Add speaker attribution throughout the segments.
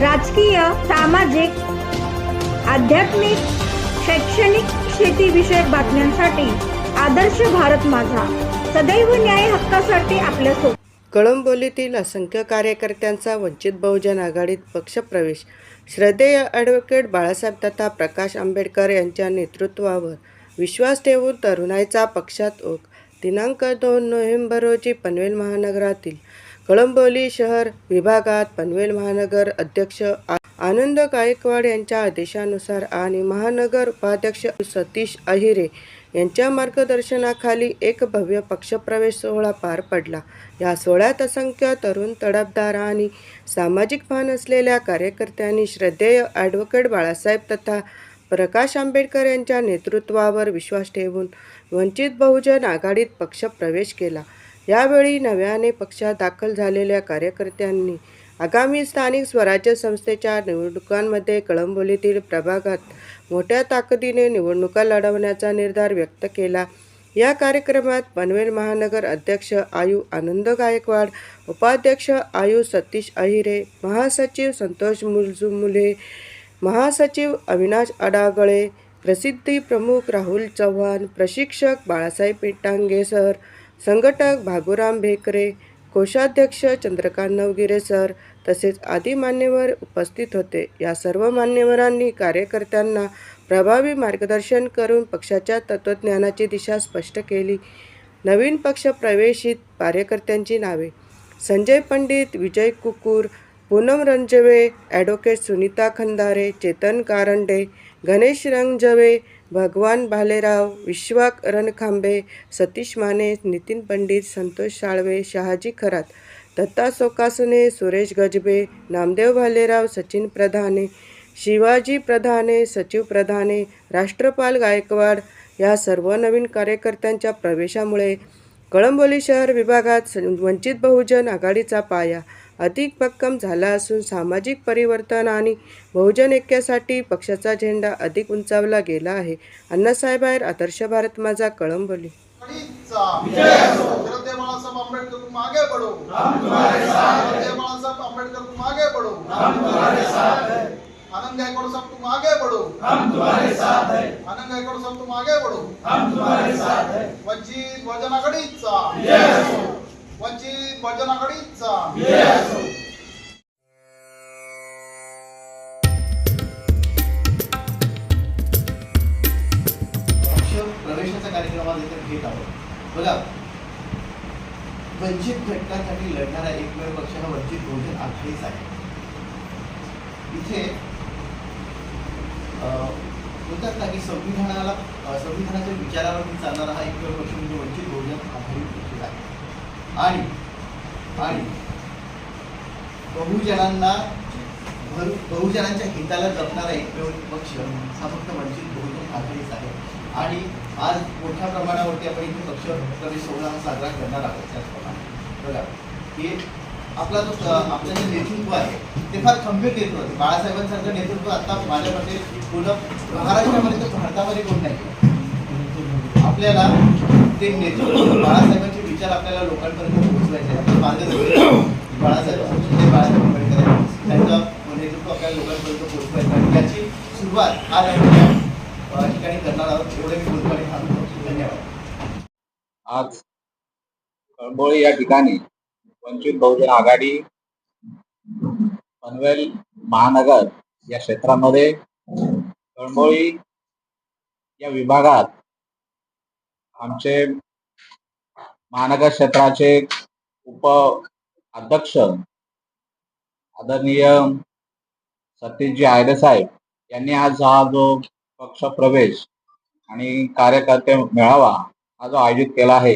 Speaker 1: राजकीय सामाजिक आध्यात्मिक शैक्षणिक शेतीविषयक बातम्यांसाठी आदर्श भारत माझा. सदैव न्याय हक्कासाठी आपल्यासोबत
Speaker 2: कळंबोलीतील असंख्य कार्यकर्त्यांचा वंचित बहुजन आघाडीत पक्षप्रवेश. श्रद्धेय ॲडव्होकेट बाळासाहेब तथा प्रकाश आंबेडकर यांच्या नेतृत्वावर विश्वास ठेवून तरुणाईचा पक्षात ओघ. दिनांक दोन नोव्हेंबर रोजी पनवेल महानगरातील कळंबोली शहर विभागात पनवेल महानगर अध्यक्ष आ- आनंद गायकवाड यांच्या आदेशानुसार आणि महानगर उपाध्यक्ष सतीश अहिरे यांच्या मार्गदर्शनाखाली एक भव्य पक्षप्रवेश सोहळा पार पडला. या सोहळ्यात असंख्य तरुण तडफदार आणि सामाजिक भान असलेल्या कार्यकर्त्यांनी श्रद्धेय ॲडव्होकेट बाळासाहेब तथा प्रकाश आंबेडकर यांच्या नेतृत्वावर विश्वास ठेवून वंचित बहुजन आघाडीत पक्षप्रवेश केला. यावेळी नव्याने पक्षात दाखल झालेल्या कार्यकर्त्यांनी आगामी स्थानिक स्वराज्य संस्थेच्या निवडणुकांमध्ये कळंबोलीतील प्रभागात मोठ्या ताकदीने निवडणुका लढवण्याचा निर्धार व्यक्त केला. या कार्यक्रमात पनवेल महानगर अध्यक्ष आयु आनंद गायकवाड उपाध्यक्ष आयु सतीश अहिरे महासचिव संतोष मुलजुमुले महासचिव अविनाश अडागळे प्रसिद्धी प्रमुख राहुल चव्हाण प्रशिक्षक बाळासाहेब पेटांगे सर संघटक भागुराम भेकरे कोषाध्यक्ष चंद्रकांत नवगिरे सर तसेच आदी मान्यवर उपस्थित होते. या सर्व मान्यवरांनी कार्यकर्त्यांना प्रभावी मार्गदर्शन करून पक्षाच्या तत्त्वज्ञानाची दिशा स्पष्ट केली. नवीन पक्ष प्रवेशित कार्यकर्त्यांची नावे. संजय पंडित विजय कुकूर पूनम रंजवे ॲडव्होकेट सुनीता खंदारे चेतन कारंडे गणेश रंगजवे भगवान भालेराव विश्वाक रणखांबे सतीश माने नितीन पंडित संतोष साळवे शहाजी खरात दत्ता सोकासने सुरेश गजबे नामदेव भालेराव सचिन प्रधाने शिवाजी प्रधाने सचिव प्रधाने राष्ट्रपाल गायकवाड या सर्व नवीन कार्यकर्त्यांच्या प्रवेशामुळे कळंबोली शहर विभागात वंचित बहुजन आघाडीचा पाया अधिक भक्कम झाला असून सामाजिक परिवर्तन आणि बहुजन ऐक्यासाठी पक्षाचा झेंडा अधिक उंचावला गेला आहे. अण्णासाहेबाहेर आदर्श भारत माझा कळंबोली.
Speaker 3: तुम आगे बढ़ो आनंद गायकवाड साहब तुम आगे बढ़ो आनंद गायकवाड साथ तुम वंचित बहुजन आघाडीचा वंचित बहुजन आघाडीचा
Speaker 4: घेत आहोत बघा वंचित घटकांसाठी लढणारा एकमेव पक्ष हा वंचित बहुजन आघाडीच आहे. इथे अं, म्हणतात ना की संविधानाला संविधानाच्या विचारावरती चालणारा हा एकमेव पक्ष म्हणजे वंचित बहुजन आघाडी पक्ष आहे आणि आणि बहुजनांना भर- बहुजनांच्या हिताला जपणारा एकमेव पक्ष हा फक्त वंचित बहुजन आघाडीच आहे. आणि आज मोठ्या प्रमाणावरती आपण इथे पक्ष प्रवेश सोहळा हा साजरा करणार आहोत त्याचप्रमाणे. बघा हे आपला जो आपलं जे नेतृत्व आहे ते फार खंबीर नेतृत्व आहे. बाळासाहेबांसारखं नेतृत्व आता माझ्या मते पूर्ण महाराष्ट्रामध्ये तर भारतामध्ये कोण नाही आपल्याला ते नेतृत्व बाळासाहेबांच्या विचार आपल्याला लोकांपर्यंत पोहोचवायचे आहे. आपलं मार्गदर्शन बाळासाहेब ते बाळासाहेब आंबेडकर त्यांचा नेतृत्व आपल्याला लोकांपर्यंत पोहोचवायचं आणि त्याची सुरुवात आज आपण ठिकाणी करणार आहोत. एवढे मी बोलतो आणि थांबतो धन्यवाद.
Speaker 5: आज कळंबोळी या ठिकाणी वंचित बहुजन आघाडी पनवेल महानगर या क्षेत्रामध्ये कळंबोळी या विभागात आमचे महानगर क्षेत्राचे उप अध्यक्ष आदरणीय सतीशजी आयरे साहेब यांनी आज हा जो पक्ष प्रवेश आणि कार्यकर्ते मेळावा हा जो आयोजित केला आहे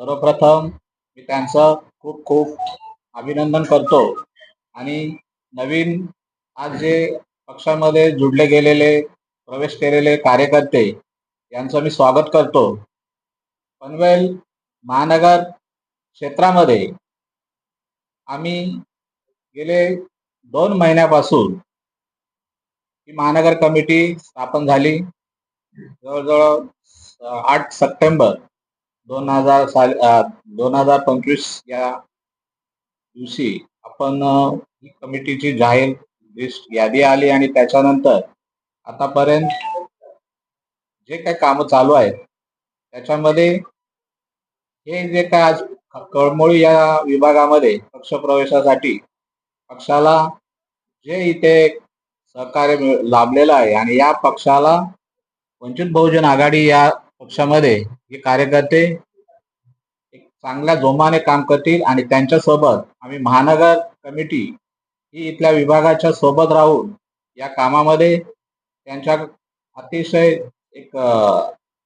Speaker 5: सर्वप्रथम मी त्यांचं खूप खूप अभिनंदन करतो आणि नवीन आज जे पक्षामध्ये जुडले गेलेले प्रवेश केलेले कार्यकर्ते यांचं मी स्वागत करतो. पनवेल महानगर क्षेत्रामध्ये आम्ही गेले दोन महिन्यापासून ही महानगर कमिटी स्थापन झाली. जवळजवळ आठ सप्टेंबर दोन हजार साल दोन हजार पंचवीस या दिवशी आपण ही कमिटीची जाहीर लिस्ट यादी आली आणि त्याच्यानंतर आतापर्यंत जे काही कामं चालू आहेत त्याच्यामध्ये हे जे काय आज कळमोळी या विभागामध्ये पक्षप्रवेशासाठी पक्षाला जे इथे सहकार्य मिळ- लाभलेलं आहे आणि या पक्षाला वंचित बहुजन आघाडी या पक्षामध्ये हे कार्यकर्ते एक चांगल्या जोमाने काम करतील आणि त्यांच्यासोबत आम्ही महानगर कमिटी ही इथल्या विभागाच्या सोबत राहून या कामामध्ये त्यांच्या अतिशय एक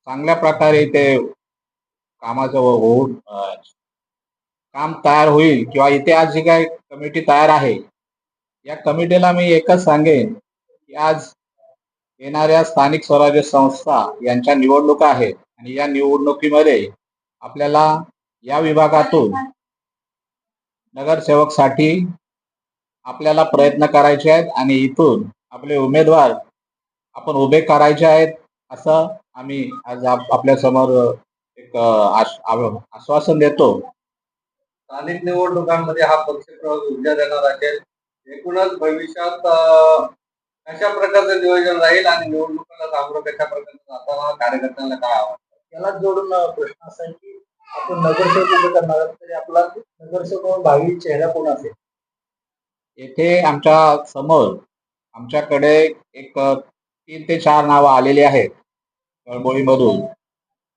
Speaker 5: चांगल्या प्रकारे ते कामाचं होऊन काम तयार होईल किंवा इथे आज जी काय कमिटी तयार आहे या कमिटीला मी एकच सांगेन की आज येणाऱ्या स्थानिक स्वराज्य संस्था यांच्या निवडणुका आहेत आणि या निवडणुकीमध्ये आपल्याला या विभागातून नगरसेवकसाठी आपल्याला प्रयत्न करायचे आहेत आणि इथून आपले उमेदवार आपण उभे करायचे आहेत असं आम्ही आज आप- आपल्यासमोर एक आश्वासन देतो.
Speaker 6: स्थानिक निवडणुकांमध्ये हा पक्ष प्रवेश ऊर्जा देणार असेल. एकूणच भविष्यात कशा प्रकारचं नियोजन राहील आणि निवडणुकांना सामोरं कशा प्रकारचं जाताना कार्यकर्त्यांना काय आवडतं
Speaker 7: याला जोडून प्रश्न असा की आपण नगरसेवक उभे करणार तरी आपला नगरसेवक म्हणून भावी चेहरा कोण असेल?
Speaker 5: येथे आमच्यासमोर आमच्याकडे एक तीन ते चार नावं आलेली आहेत. कळंबोळीमधून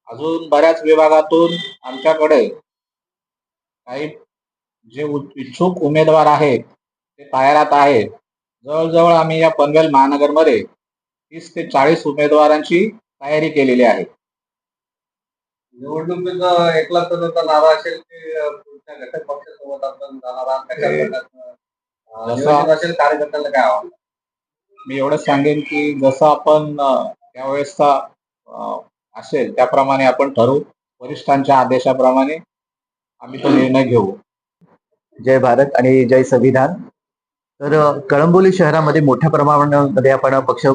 Speaker 5: अजून बऱ्याच विभागातून आमच्याकडे काही जे इच्छुक उमेदवार आहेत ते तयारात आहेत. जवळजवळ आम्ही या पनवेल महानगरमध्ये तीस ते चाळीस उमेदवारांची तयारी केलेली आहे.
Speaker 6: निवडणुकीत अं, एकला सदस्याचा नारा असेल की घटक पक्षासोबत आपण जाणार आहात. नियोजन असेल काय
Speaker 5: मी एवढंच सांगेन की जसं आपण त्यावेळेसचा असेल त्याप्रमाणे आपण ठरवू. वरिष्ठांच्या आदेशाप्रमाणे आम्ही तो निर्णय घेऊ.
Speaker 8: जय भारत आणि जय संविधान. तर कळंबोली शहरामध्ये मोठ्या प्रमाणामध्ये आपण पक्ष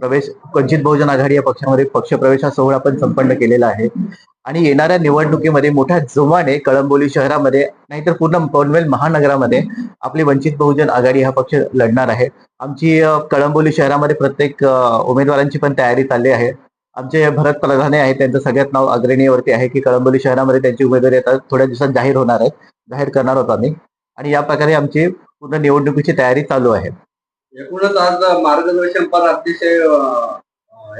Speaker 8: प्रवेश वंचित बहुजन आघाडी या पक्षामध्ये पक्ष प्रवेशा सोहळा आपण संपन्न केलेला आहे. आणि येणाऱ्या निवडणुकीमध्ये मोठ्या जोमाने कळंबोली शहरामध्ये नाहीतर पूर्ण पनवेल महानगरामध्ये आपली वंचित बहुजन आघाडी हा पक्ष लढणार आहे. आमची कळंबोली शहरामध्ये प्रत्येक उमेदवारांची पण तयारी चालली आहे. आमचे भरत प्रधाने आहेत त्यांचं सगळ्यात नाव अग्रणीवरती आहे की कळंबोली शहरामध्ये त्यांची उमेदवारी आता थोड्या दिवसात जाहीर होणार आहे. जाहीर करणार होतो आम्ही. आणि या प्रकारे आमची पूर्ण निवडणुकीची तयारी चालू आहे.
Speaker 6: एकूणच आज मार्गदर्शन पण अतिशय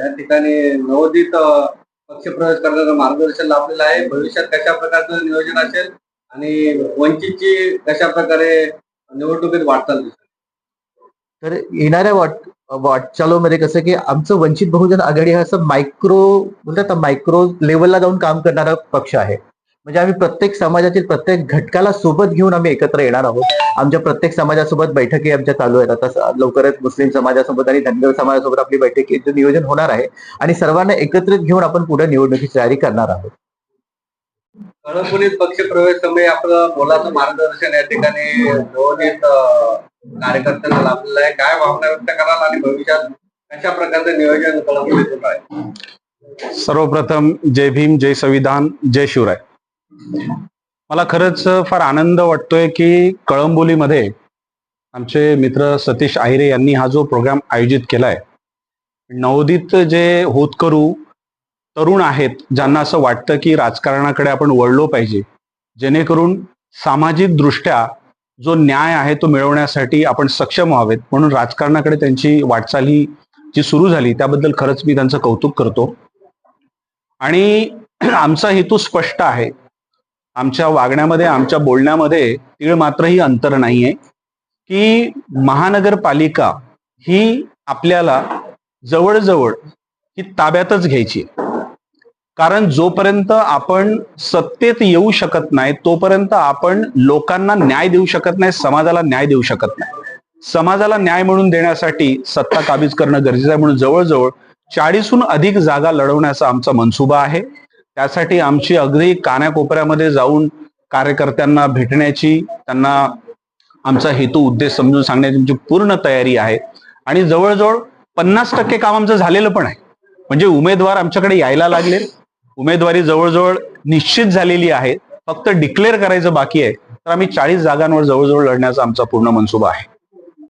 Speaker 6: या ठिकाणी नवोदित पक्ष पक्षप्रवेश करण्याचं मार्गदर्शन लाभलेलं आहे. भविष्यात कशा प्रकारचं नियोजन असेल आणि वंचितची कशा प्रकारे निवडणुकीत वाटचाल दिसेल?
Speaker 8: तर येणाऱ्या वाट वाटचालोमध्ये म्हणजे कसं की आमचं वंचित बहुजन आघाडी हा असं मायक्रो बोलतात मायक्रो लेवलला जाऊन काम करणारा पक्ष आहे. म्हणजे आम्ही प्रत्येक समाजातील प्रत्येक घटकाला सोबत घेऊन आम्ही एकत्र येणार आहोत. आमच्या प्रत्येक समाजासोबत बैठकी आमच्या चालू आहेत. आता लवकरच मुस्लिम समाजासोबत आणि धनगर समाजासोबत आपली बैठकीचं नियोजन होणार आहे आणि सर्वांना एकत्रित घेऊन आपण पुढे निवडणुकीची तयारी करणार आहोत.
Speaker 6: कळपुलीत पक्ष प्रवेश समय आपलं मोलाचं मार्गदर्शन या ठिकाणी नवनीत कार्यकर्त्यांना लाभलेला आहे. काय भावना व्यक्त कराल आणि भविष्यात कशा प्रकारचं नियोजन आहे
Speaker 9: सर्वप्रथम जय भीम जय संविधान जय शिवराय. मला खरंच फार आनंद वाटतोय की कळंबोलीमध्ये आमचे मित्र सतीश आहिरे यांनी हा जो प्रोग्राम आयोजित केलाय. नवोदित जे होतकरू तरुण आहेत ज्यांना असं वाटतं की राजकारणाकडे आपण वळलो पाहिजे जेणेकरून सामाजिक दृष्ट्या जो न्याय आहे तो मिळवण्यासाठी आपण सक्षम व्हावेत. म्हणून राजकारणाकडे त्यांची वाटचाल ही जी सुरू झाली त्याबद्दल खरंच मी त्यांचं कौतुक करतो. आणि आमचा हेतू स्पष्ट आहे. आमच्या वागण्यामध्ये आमच्या बोलण्यामध्ये तीळ मात्रही अंतर नाहीये. की महानगरपालिका ही आपल्याला जवळजवळ ही ताब्यातच घ्यायची आहे. कारण जोपर्यंत आपण सत्तेत येऊ शकत नाही तोपर्यंत आपण लोकांना न्याय देऊ शकत नाही समाजाला न्याय देऊ शकत नाही. समाजाला न्याय म्हणून देण्यासाठी सत्ता काबीज करणं गरजेचं आहे. म्हणून जवळजवळ चाळीसहून अधिक जागा लढवण्याचा आमचा मनसुबा आहे. त्यासाठी आमची अगदी कानाकोपऱ्यामध्ये जाऊन कार्यकर्त्यांना भेटण्याची त्यांना आमचा हेतू उद्देश समजून सांगण्याची आमची पूर्ण तयारी आहे. आणि जवळजवळ पन्नास टक्के काम आमचं झालेलं पण आहे. म्हणजे उमेदवार आमच्याकडे यायला लागले. उमेदवारी जवळजवळ निश्चित झालेली आहे. फक्त डिक्लेअर करायचं बाकी आहे. तर आम्ही चाळीस जागांवर जवळजवळ लढण्याचा आमचा पूर्ण मनसुबा आहे.